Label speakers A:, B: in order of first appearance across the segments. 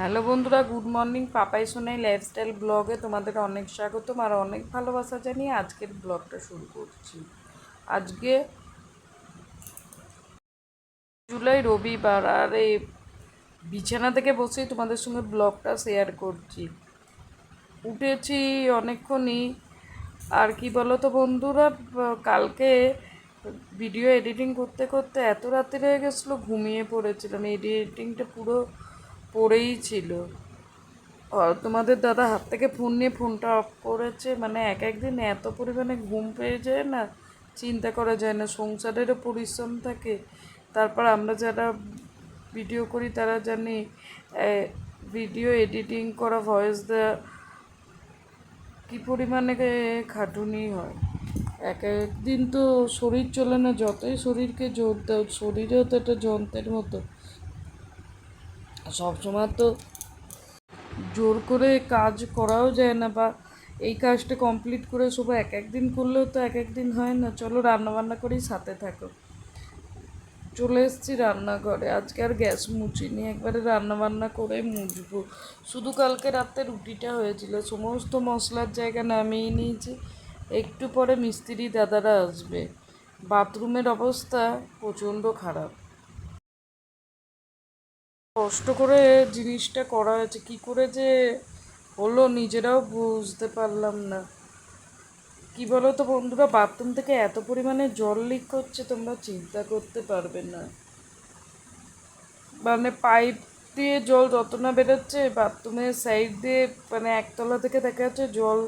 A: Hello বন্ধুরা, good morning. Papai Sonai lifestyle ব্লগে তোমাদের অনেক স্বাগতম আর অনেক ভালোবাসা জানিয়ে আজকের ব্লগটা শুরু করছি। আজকে জুলাই রবিবার, আর এই বিছানা থেকে বসেই তোমাদের সঙ্গে ব্লগটা শেয়ার করছি। উঠেছি অনেকক্ষণই, আর কি বলো তো বন্ধুরা, কালকে ভিডিও এডিটিং করতে করতে এত রাত্রি হয়ে গেছিল, ঘুমিয়ে পড়েছিলাম। এডিটিংটা পুরো পড়েই ছিল। তোমাদের দাদা হাত থেকে ফোন নিয়ে ফোনটা অফ করেছে মানে এক একদিন এত পরিমাণে ঘুম পেয়ে যায় না, চিন্তা করা যায় না, সংসারেরও পরিশ্রম থাকে। তারপর আমরা যারা ভিডিও করি তারা জানি ভিডিও এডিটিং করা ভয়েস দেওয়া কী পরিমাণে খাটুনি হয়। এক একদিন তো শরীর চলে না, যতই শরীরকে জোর দাও, শরীরেও তো একটা যন্ত্রের মতো। সবসময় তো জোর করে কাজ করাও যায় না বা এই কাজটা কমপ্লিট করে শুধু এক একদিন করলেও তো এক একদিন হয় না। চলো রান্না বান্না করেই সাথে থাকো। চলে এসেছি রান্নাঘরে। আজকে আর গ্যাস মুছিনি। একবারে রান্না বান্না করে মুছবো। শুধু কালকে রাতে রুটিটা হয়েছিল। সমস্ত মশলার জায়গা নামিয়ে নিয়েছি। একটু পরে মিস্ত্রি দাদারা আসবে। বাথরুমের অবস্থা প্রচণ্ড খারাপ। কষ্ট করে জিনিসটা করা হয়েছে। কি করে যে হলো নিজেরাও বুঝতে পারলাম না। কি বলো তো বন্ধুরা, বাথরুম থেকে এত পরিমাণে জল লিক হচ্ছে, তোমরা চিন্তা করতে পারবে না। মানে পাইপ দিয়ে জল যত না বেরোচ্ছে, বাথরুমের সাইড দিয়ে মানে একতলা থেকে দেখা যাচ্ছে জল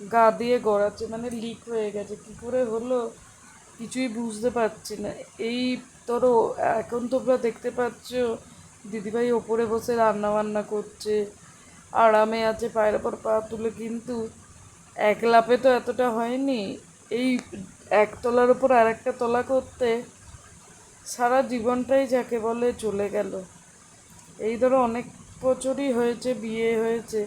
A: গা দিয়ে গড়াচ্ছে মানে লিক হয়ে গেছে। কি করে হলো কিছুই বুঝতে পারছি না। এই ধরো, এখন তোমরা দেখতে পাচ্ছ দিদিভাই ওপরে বসে রান্না বান্না করছে, আরামে আছে, পায়ের ওপর পা তুলে, কিন্তু এক লাপে তো এতটা হয়নি। এই একতলার উপর আর একটা তলা করতে সারা জীবনটাই যাকে বলে চলে গেল। এই ধরো অনেক বছরই হয়েছে, বিয়ে হয়েছে,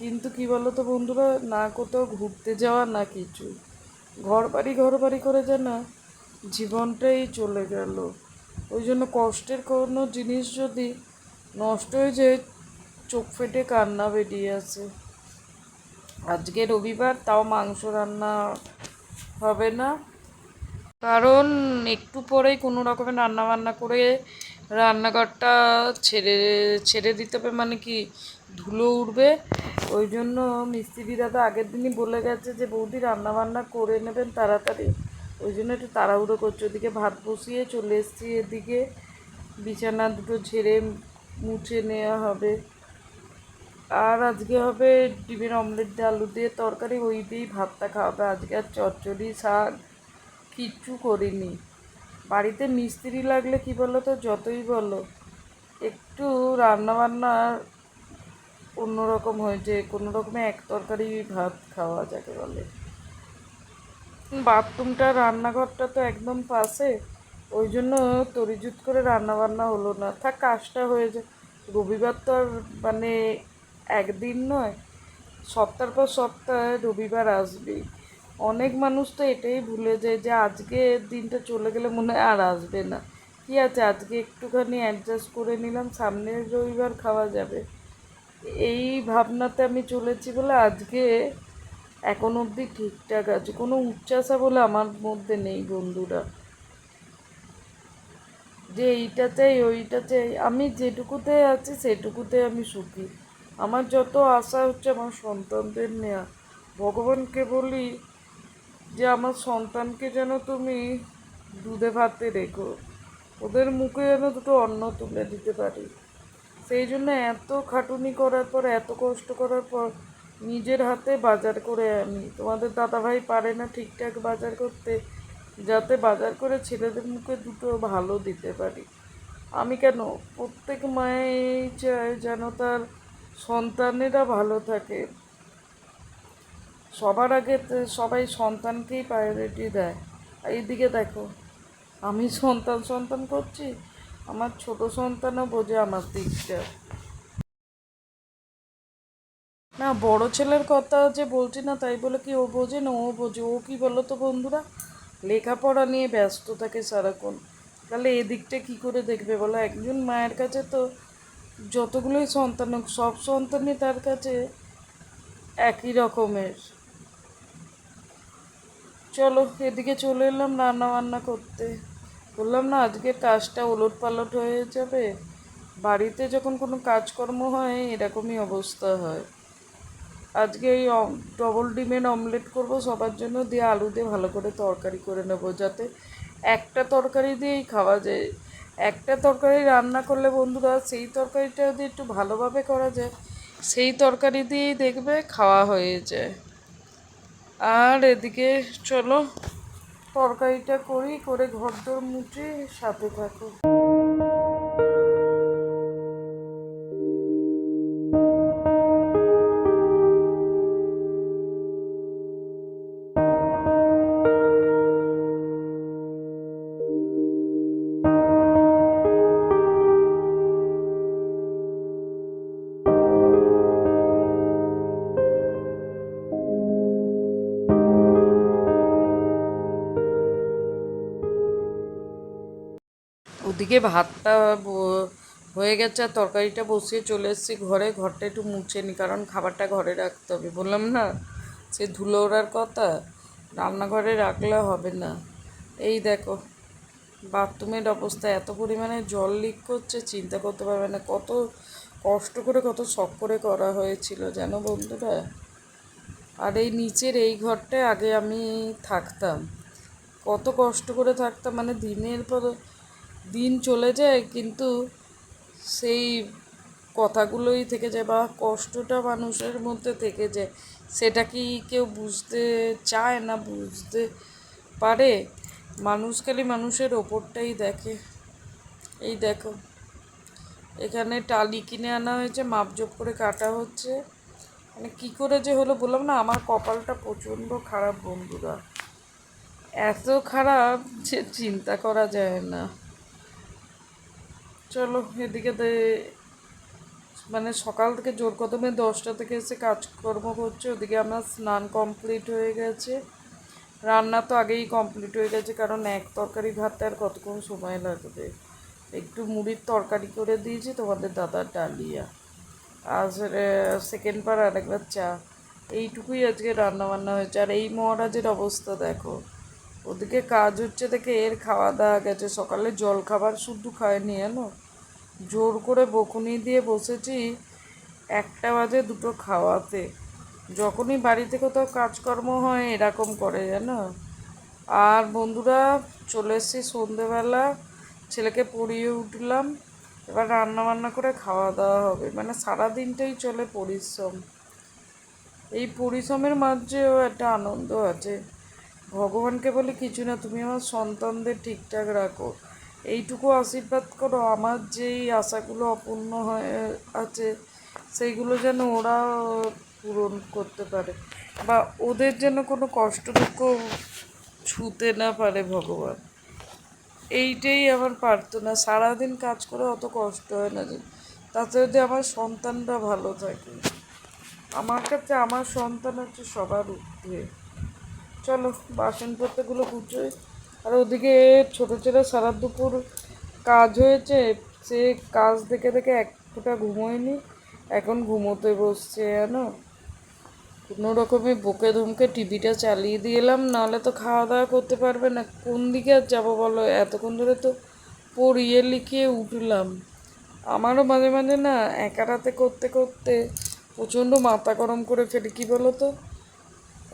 A: কিন্তু কি বলো তো বন্ধুরা, না কোথাও ঘুরতে যাওয়া না কিছু। ঘর বাড়ি ঘর বাড়ি করে যেন জীবনটাই চলে গেল। ওই জন্য কষ্টের কোনো জিনিস যদি নষ্ট হয়ে যায়, চোখ ফেটে কান্না বেরিয়ে আছে আজকে রবিবার, তাও মাংস রান্না হবে না। কারণ একটু পরেই কোনো রকমের রান্না বান্না করে রান্নাঘরটা ছেড়ে ছেড়ে দিতে হবে মানে কি ধুলো উঠবে ওই জন্য মিস্ত্রি দাদা আগের দিনই বলে গেছে যে, বৌদি রান্না বান্না করে নেবেন তাড়াতাড়ি। ওই জন্য একটু তাড়াহুড়ো করছে। ওদিকে ভাত বসিয়ে চলে এসেছি এদিকে। বিছানা দুটো ঝেড়ে মুছে নেওয়া হবে। আর আজকে হবে ডিমের অমলেট দিয়ে আলু দিয়ে তরকারি, ওই দিয়েই ভাতটা খাওয়াবে আজকে আর চচ্চড়ি, শাক কিচ্ছু করিনি। বাড়িতে মিস্ত্রি লাগলে কি বলো তো, যতই বলো। একটু রান্না বান্না অন্যরকম হয়েছে। কোনো রকমে এক তরকারি ভাত খাওয়া যাকে বলে। বাথরুমটা, রান্নাঘরটা তো একদম পাশে। ওই জন্য তরিজুত করে রান্না বান্না হলো না। থাক, কাজটা হয়ে যায় রবিবার তো আর মানে একদিন নয় সপ্তাহ পর সপ্তাহে রবিবার আসবেই। অনেক মানুষ তো এটাই ভুলে যায় যে আজকে দিনটা চলে গেলে মনে হয় আর আসবে না। কি আছে? আজকে একটুখানি অ্যাডজাস্ট করে নিলাম, সামনের রবিবার খাওয়া যাবে। এই ভাবনাতে আমি চলেছি বলে আজকে এখন অবধি ঠিকঠাক আছে। কোনো উচ্চাসা বলে আমার মধ্যে নেই বন্ধুরা। যে এইটা চাই, ওইটা চাই। আমি যেটুকুতে আছি, সেটুকুতে আমি সুখী। আমার যত আশা হচ্ছে, আমার সন্তানদের নেওয়া ভগবানকে বলি যে, আমার সন্তানকে যেন তুমি দুধে ভাতে রেখো। ওদের মুখে যেন দুটো অন্ন তুলে দিতে পারি। সেই জন্য এত খাটুনি করার পর, এত কষ্ট করার পর নিজের হাতে বাজার করে আনি। তোমাদের দাদাভাই পারে না ঠিকঠাক বাজার করতে, যাতে বাজার করে ছেলেদের মুখে দুটো ভালো দিতে পারি। আমি কেন? প্রত্যেক মায়েই চায় যেন তার সন্তানেরা ভালো থাকে। সবার আগে সবাই সন্তানকেই প্রায়োরিটি দেয়। এইদিকে দেখো, আমি সন্তান সন্তান করছি, আমার ছোট সন্তানও বোঝে আমার দিকটা। না, বড় ছেলের কথা যে বলছি না, তাই বলে কি ও বোঝে না, ও বোঝে। ও কি বলো তো বন্ধুরা? লেখাপড়া নিয়ে ব্যস্ত থাকে সারাক্ষণ। তাহলে এদিকটা কি করে দেখবে বলো? একজন মায়ের কাছে তো যতগুলোই সন্তান হোক, সব সন্তানই তার কাছে একই রকমের। চলো, এদিকে চলে এলাম রান্না বান্না করতে। বললাম না, আজকে কাজটা ওলট পালট হয়ে যাবে। বাড়িতে যখন কোনো কাজকর্ম হয়, এরকমই অবস্থা হয়। আজকে এই ডবল ডিমের অমলেট করব, সবার জন্য দিয়ে আলু দিয়ে ভালো করে তরকারি করে নেব যাতে একটা তরকারি দিয়েই খাওয়া যায়। একটা তরকারি রান্না করলে বন্ধুরা, সেই তরকারিটা যদি একটু ভালোভাবে করা যায়, সেই তরকারি দিয়েই দেখবে খাওয়া হয়ে যায়। আর এদিকে চলো, তরকারিটা করি, করে ঘরদোর মুছে সাথে থাকো। ওদিকে ভাতটা হয়ে গেছে আর তরকারিটা বসিয়ে চলে এসেছি ঘরে। ঘরটা একটু মুছে নি, কারণ খাবারটা ঘরে রাখতে হবে। বললাম না, সে ধুলো ওড়ার কথা, রান্নাঘরে রাখলে হবে না। এই দেখো, বাথরুমের অবস্থা, এত পরিমাণে জল লিক করছে, চিন্তা করতে পারবে না। কত কষ্ট করে, কত শখ করে করা হয়েছিল, যেন বন্ধুরা। আর এই নিচের এই ঘরটায় আগে আমি থাকতাম। কত কষ্ট করে থাকতাম মানে দিনের পর দিন চলে যায়, কিন্তু সেই কথাগুলোই থেকে যায় বা কষ্টটা মানুষের মধ্যে থেকে যায়। সেটা কি কেউ বুঝতে চায় না, বুঝতে পারে? মানুষ খালি মানুষের ওপরটাই দেখে। এই দেখো, এখানে টালি কিনে আনা হয়েছে মাপজোপ করে কাটা হচ্ছে। মানে কী করে যে হলো বললাম না, আমার কপালটা প্রচণ্ড খারাপ বন্ধুরা। এত খারাপ যে চিন্তা করা যায় না। চলো, এদিকে মানে সকাল থেকে জোর কদমে দশটা থেকে এসে কাজকর্ম করছে, ওদিকে আমার স্নান কমপ্লিট হয়ে গেছে। রান্না তো আগেই কমপ্লিট হয়ে গেছে, কারণ এক তরকারি ভাতে আর কতক্ষণ সময় লাগবে? একটু মুড়ির তরকারি করে দিয়েছি, তোমাদের দাদার ডালিয়া। আর সেকেন্ড পার আরেকবার চা। এইটুকুই আজকে রান্না বান্না হয়েছে, আর এই মহারাজের অবস্থা দেখো। ওদিকে কাজ হচ্ছে দেখে এর খাওয়া দাওয়া গেছে। সকালে জল খাবার শুদ্ধ খায়নি জানো জোর করে বকুনি দিয়ে বসেছি একটা বাজে দুটো খাওয়াতে। যখনই বাড়িতে কোথাও কাজকর্ম হয়, এরকম করে, জানো? আর বন্ধুরা, চলে এসেছি সন্ধেবেলা, ছেলেকে পড়িয়ে উঠলাম। এবার রান্না বান্না করে খাওয়া দাওয়া হবে। মানে সারা দিনটাই চলে পরিশ্রম। এই পরিশ্রমের মাঝেও একটা আনন্দ আছে। ভগবানকে বলি কিছু না, তুমি আমার সন্তানদের ঠিকঠাক রাখো। এইটুকু আশীর্বাদ করো, আমার যেই আশাগুলো অপূর্ণ হয়ে আছে, সেইগুলো যেন ওরা পূরণ করতে পারে। বা ওদের যেন কোনো কষ্ট দুঃখ ছুতে না পারে ভগবান। এইটাই আমার প্রার্থনা। সারাদিন কাজ করে অত কষ্ট হয় না যে, তাতে যদি আমার সন্তানরা ভালো থাকে। আমার কাছে, আমার সন্তান হচ্ছে সবার ঊর্ধ্বে চলো, বাসনপত্রগুলো গুছোই আর ওদিকে ছোটো ছেলে সারা দুপুর কাজ হয়েছে, সে কাজ দেখে দেখে এক ফোঁটা ঘুমোয়নি, এখন ঘুমোতে বসছে জানো। কোনো রকমে বকে ধমকে টিভিটা চালিয়ে দিলাম নাহলে তো খাওয়া দাওয়া করতে পারবে না। কোন দিকে আর যাব বলো? এতক্ষণ ধরে তো পড়িয়ে লিখিয়ে উঠলাম। আমারও মাঝে মাঝে না একা রাতে করতে করতে প্রচণ্ড মাথা গরম করে ফেলি, কী বলো তো?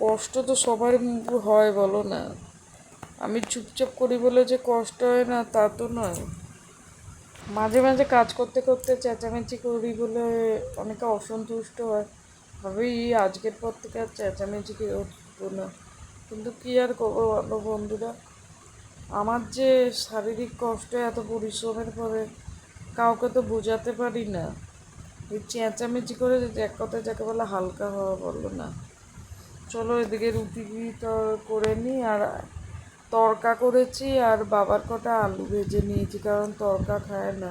A: কষ্ট তো সবার হয়, বলো না। আমি চুপচাপ করি বলে যে কষ্ট হয় না, তা তো নয়। মাঝে মাঝে কাজ করতে করতে চেঁচামেচি করি বলে অনেকে অসন্তুষ্ট হয়। ভাবি আজকের পর থেকে আর চেঁচামেচি করব না। কিন্তু কী আর করব বলো বন্ধুরা? আমার যে শারীরিক কষ্ট এত পরিশ্রমের পরে কাউকে তো বোঝাতে পারি না। এই চেঁচামেচি করে এক কথায় যাকে বলে হালকা হওয়া বলল না। চলো এদিকে রুটি করে নিই আর তরকা করেছি আর বাবার কটা আলু ভেজে নিয়েছি, কারণ তরকা খায় না।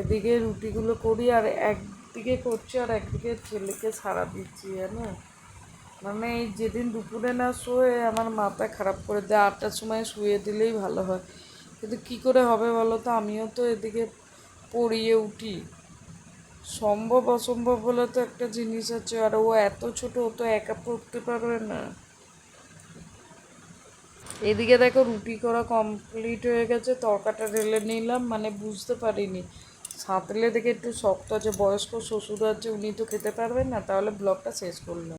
A: এদিকে রুটিগুলো করি আর একদিকে করছি আর একদিকে ছেলেকে সারা দিচ্ছি, জানো? মানে এই যেদিন দুপুরে না শোয়ে, আমার মাথা খারাপ করে দেয়, আটটার সময় শুয়ে দিলেই ভালো হয়। কিন্তু কী করে হবে বলো তো? আমিও তো এদিকে পড়িয়ে উঠি। সম্ভব, অসম্ভব হলে তো একটা জিনিস আছে। আর ও এত ছোট, ও তো একা পড়তে পারবে না। এদিকে দেখো রুটি করা কমপ্লিট হয়ে গেছে তরকাটা রেলে নিলাম মানে বুঝতে পারিনি। সাঁতলে দেখে একটু শক্ত আছে, বয়স্ক শ্বশুর আছে, উনি তো খেতে পারবেন না, তাহলে ব্লগটা শেষ করলাম।